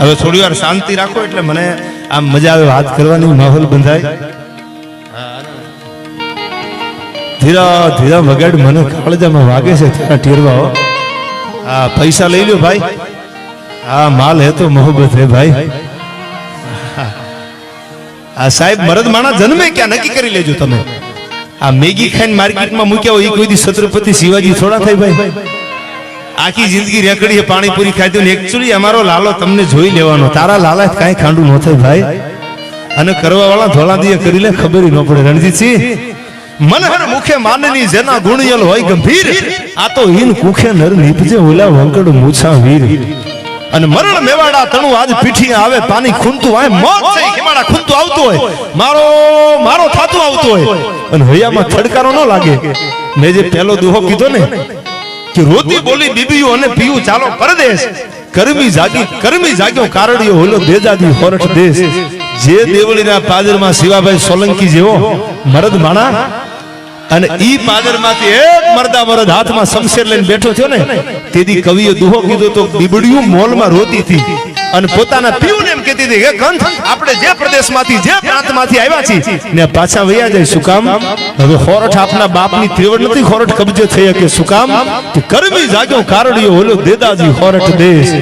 હવે થોડી વાર શાંતિ રાખો એટલે મને આમ મજા આવે, વાત કરવાની, માહોલ બંધાય. ધીરા ધીરા વગાડ મને કાળજામાં વાગે છે તારા ટેરવાઓ હો. પૈસા લઈ લ્યો ભાઈ. હા, માલ હે તો મોહબત હે ભાઈ. આ સાહેબ, મરદ માણા જન્મે ક્યાં? નક્કી કરી લેજો તમે. આ મેગી ખાઈને માર્કેટમાં મૂક્યા હોય, એ કોઈ છત્રપતિ શિવાજી થોડા થાય ભાઈ. આખી જિંદગી રેકડીએ પાણીપુરી ખાધી ને એકચ્યુઅલી અમારો લાલો તમને જોઈ લેવાનો. તારા લાલા કાંઈ ખાંડું ન થાય ભાઈ. અને કરવા વાળા ધોળા દિયે કરી લે ખબર ન પડે. રણજીતસિંહ મનહર મુખે માનની જેના ગુણિયલ હોય ગંભીર, આ તો હિન કુખે નર નીપજે ઓલા વંકડ મૂછા વીર. અને મરણ મેવાડા તણું આજ પીઠી આવે પાણી ખૂંતું આવે મોત થઈ હિમાડા ખૂંતું આવતું હોય. મારો મારો થાતું આવતું હોય. અને હૈયામાં થડકારો ન લાગે. મેં જે પહેલો દુહો કીધો ને કે રોતી બોલી બીબીઓ અને પીયું ચાલો પરદેશ. કરમી જાગી, કરમી જાગ્યો કારડિયો હોલો બેજાદી હોરઠ દેશ. જે દેવળીના પાદરમાં શિવાભાઈ સોલંકી જેવો મરદ માણા અને ઈ પાદરમાંથી એક મરદા મરદ હાથમાં શમશેર લઈને બેઠો થયો ને તેથી કવિએ દુહો કીધો તો બીબડિયું મોલમાં રોતી હતી. અને પોતાના પીયુને એમ કહેતી હતી કે ગંધ આપણે જે પ્રદેશમાંથી, જે પ્રાંતમાંથી આવ્યા છીએ, ને પાછા વયા જાય, શું કામ? હવે ખોરઠ આપના બાપની ત્રેવડ નથી, ખોરઠ કબજે થઈ કે શું કામ? કે કરવી જાજો કારડિયો ઓલો દેદાજી ખોરઠ દેશ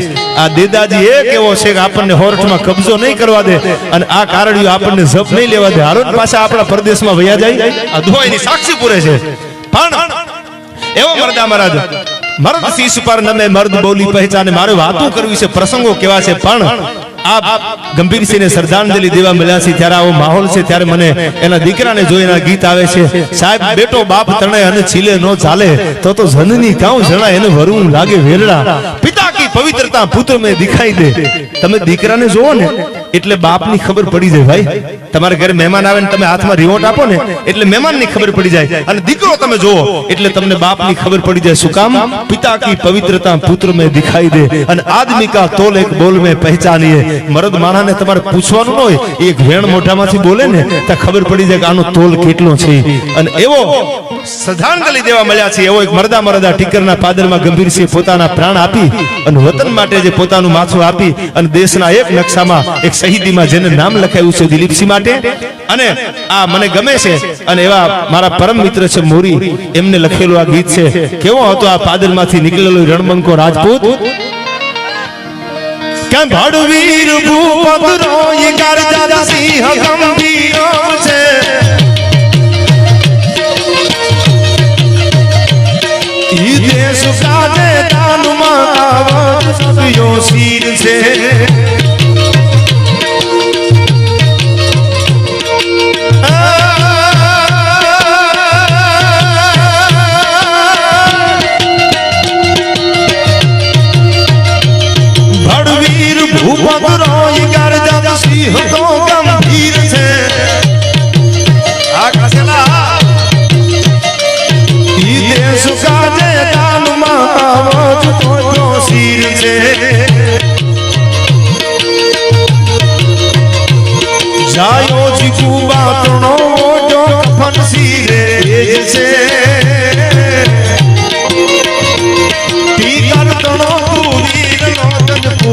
આ દેદાજી એક એવો છે કે આપણને હોરઠમાં કબજો નહીં કરવા દે, અને આ કારડિયો આપણને જપ નહીં લેવા દે. હારો પાછા આપણા પ્રદેશમાં વયા જાય. આ દુહાઈની સાક્ષી પૂરે છે. પણ, એવો મરદા મહારાજ મર્દ શીશ પર નમે મર્દ બોલી પહેચાને મારે વાતો કરવી છે, પ્રસંગો કેવા છે, પણ આ ગંભીરસિંહને શ્રદ્ધાંજલિ દેવા મળ્યા છે, ત્યારે આવો માહોલ છે, ત્યારે મને એના દીકરાને જોઈ એના ગીત આવે છે. સાહેબ, બેટો બાપ તણે અને છીલે નો ચાલે, તો તો જનની કાઉ જણા એને વરવું લાગે વેરડા. પિતા કી પવિત્રતા પુત્ર મેં દેખાઈ દે. તમે દીકરાને જોવો ને એટલે બાપની ખબર પડી જાય ભાઈ. તમારા ઘરે મહેમાન આવે ને તમે હાથમાં રિમોટ આપો ને, એટલે મહેમાનની ખબર પડી જાય. અને દીકરો તમે જોવો એટલે તમને બાપની ખબર પડી જાય. શું કામ? પિતા કી પવિત્રતા પુત્ર મેં દિખાઈ દે અને આદમી કા તોલ એક બોલ મેં પહેચાનીએ. મરદ માણાને તમારે પૂછવાનું હોય. એક વેણ મોઢામાંથી બોલે ને તો ખબર પડી જાય કે આનો તોલ કેટલો છે. અને એવો શ્રદ્ધાંજલિ દેવા મળ્યા છે એવો એક મરદા મરદા ટીકરના પાદરમાં ગંભીરસિંહ પોતાના પ્રાણ આપી અને વતન માટે જે પોતાનું માથું આપી અને દેશના એક નકશામાં એક શહીદીમાં જેને નામ લખાયું છે દિલીપસિંહ માટે, અને આ મને ગમે છે, અને એવા મારા પરમ મિત્ર છે મોરી, એમને લખેલું આ ગીત છે. કેવો હતો આ પાદરમાંથી નીકળેલો રણબંકો રાજપૂત? કેમ ભડવીર ભૂપત રોય કરજા સિંહ ગંભીરો છે? ઈ દેશ કાજે તાનુમાં આવત સદયો શીર છે.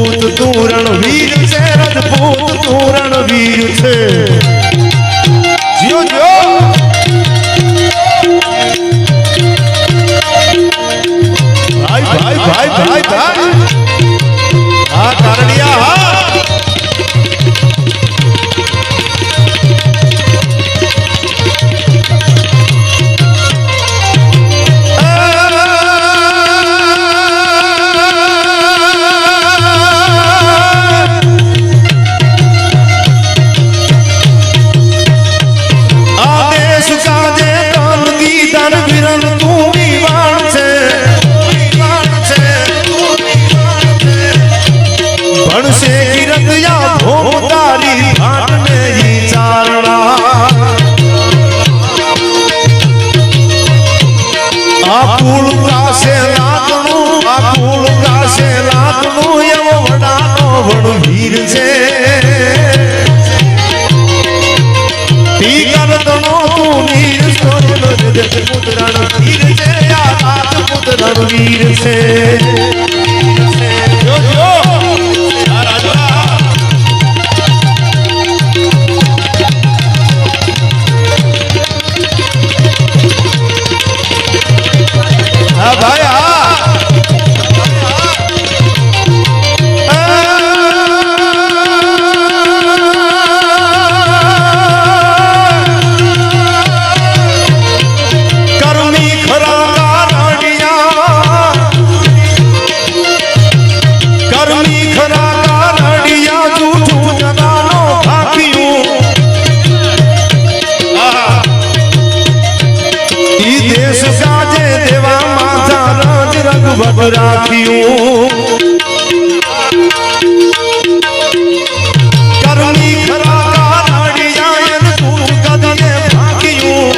રજપૂત તું રણવીર છે રજપૂત તું રણવીર છે. વડવીર છે ટીકર તણો તું નીર સોયલો જગત પુત્રણ રાખ્યું કરમી ખરા કારણિયા એને તું કદીએ ભાગ્યું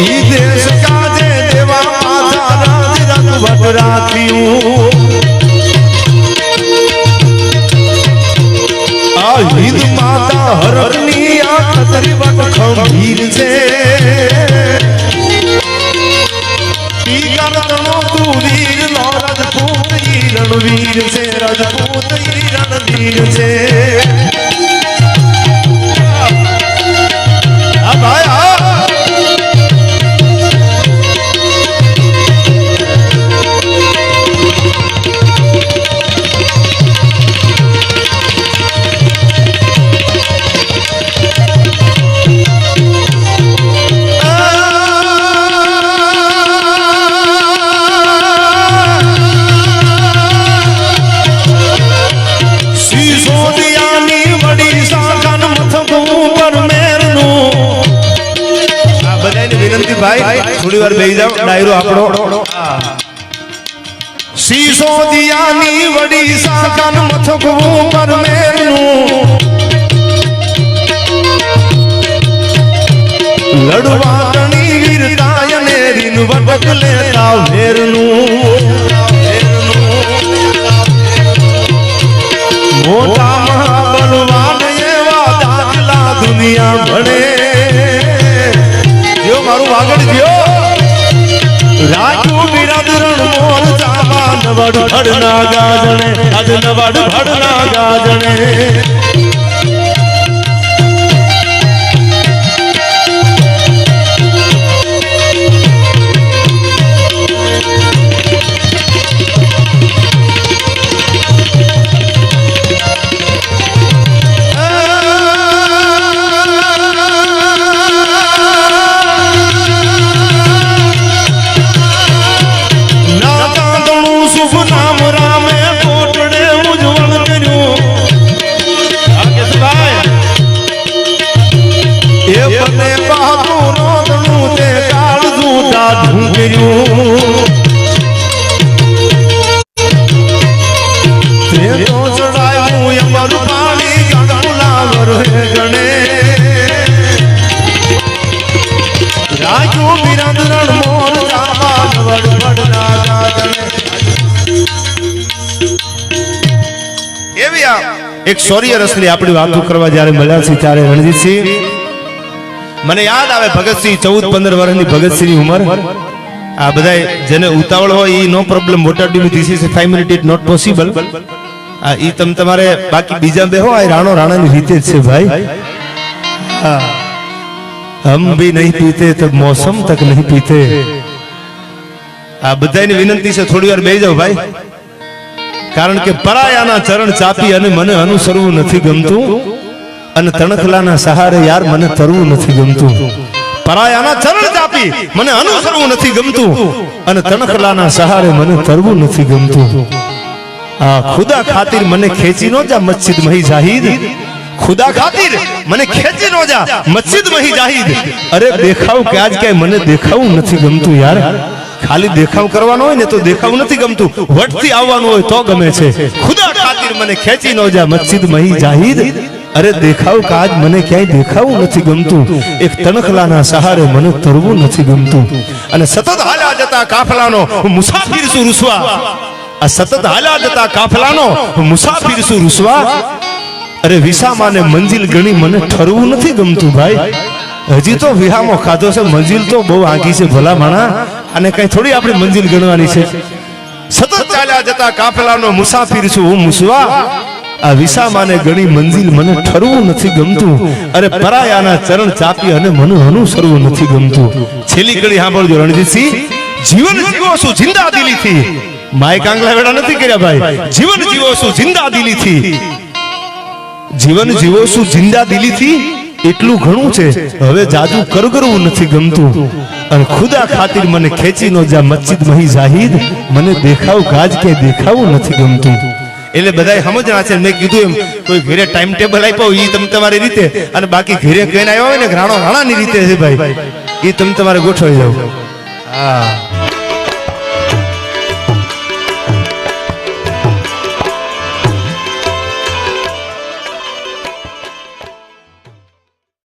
ઈ દેશ કાજે દેવા ભાઈ થોડી વાર બેસી જાઓ ડાયરો આપણો. સિસોદિયાની વડી શાખાન મથકવું ઉપર મેરનું નવડ ભડના ગાજણે આજ નવડ ભડના ગાજણે. એક શૌર્ય રસની આપણી વાતો કરવા જયારે મળ્યા છે ત્યારે રણજીતસિંહ મને યાદ આવે ભગતસિંહ ચૌદ પંદર વર્ષની ભગતસિંહની ઉંમર. આ બધા જેને ઉતાવળ હોય એ no problem what are this is five minute it not possible આ ઈ તમ તમારે બાકી બીજા બે હો, આ રાણો રાણાની રીતે જ છે ભાઈ. હા. હમ ભી નહીં પીતે તો મોસમ તક નહીં પીતે. આ બધાની વિનંતી છે થોડી વાર બે જાઓ ભાઈ. કારણ કે પરાયાના ચરણ ચાપી અને મને અનુસરવું નથી ગમતું અને તણખલાના સહારે યાર મને તરવું નથી ગમતું. પરાયાના ચરણ ચાપી મને અનુસરવું નથી ગમતું અને તણખલાના સહારે મને તરવું નથી ગમતું. આ ખુદા ખાतिर મને ખેંચી નો જા, મસ્જિદ મહી જાહિદ. ખુદા ખાतिर મને ખેંચી નો જા, મસ્જિદ મહી જાહિદ. અરે દેખાવ કે આજ કે મને દેખાવું નથી ગમતું યાર. ખાલી દેખાવ કરવાનો હોય ને તો દેખાવ નથી ગમતું. વટથી આવવાનું હોય તો ગમે છે. ખુદા ખાतिर મને ખેંચી નો જા, મસ્જિદ મહી જાહિદ. અરે દેખાવ કાજ મને ક્યાંય દેખાવું નથી ગમતું. એક તણખલાના સહારે મને તરવું નથી ગમતું. અને સતત હાલા જતા કાફલાનો મુસાફિર છું રૂસવા? આ સતત હાલા જતા કાફલાનો મુસાફિર છું રૂસવા? અરે વિસામાને મંજિલ ગણી મને ઠરવું નથી ગમતું ભાઈ. હજી તો વિહામો ખાધો છે, મંજિલ તો બહુ આગી છે ભલા માણા. અને કઈ થોડી આપણે મંજિલ ગણવાની છે. સતત ચાલ્યા જતા કાફેલાનો મુસાફિર છું હું મુસવા. આ વિસામાને ગણી મંજિલ મને ઠરવું નથી ગમતું. અરે પરાયાના ચરણ ચાપી અને મને અનુસરવું નથી ગમતું. છેલ્લી કડી સાંભળજો રણજીતસિંહ. જીવન જીવો છું જિંદા દિલીથી. માય કાંગલા વેડા નથી કર્યા ભાઈ. જીવન જીવો છું જિંદા દિલીથી. જીવન જીવો છું જિંદા દિલીથી? એટલું ઘણું છે. હવે જાદુ કરગરવું નથી ગમતું. અને ખુદા ખાतिर મને ખેંચી નો જા મસ્જિદ મહી જાહિદ મને દેખાવ ગાજ કે દેખાવું નથી ગમતું. એટલે બધાય સમજણા છે મેં કીધું એમ, કોઈ ઘેરે ટાઈમ ટેબલ આપ્યો એ તમે તમારી રીતે. અને બાકી ઘરે કહીને આવ્યો હોય ને રાણો રાણાની રીતે છે ભાઈ. એ તમે તમારે ગોઠવી જાવ હા.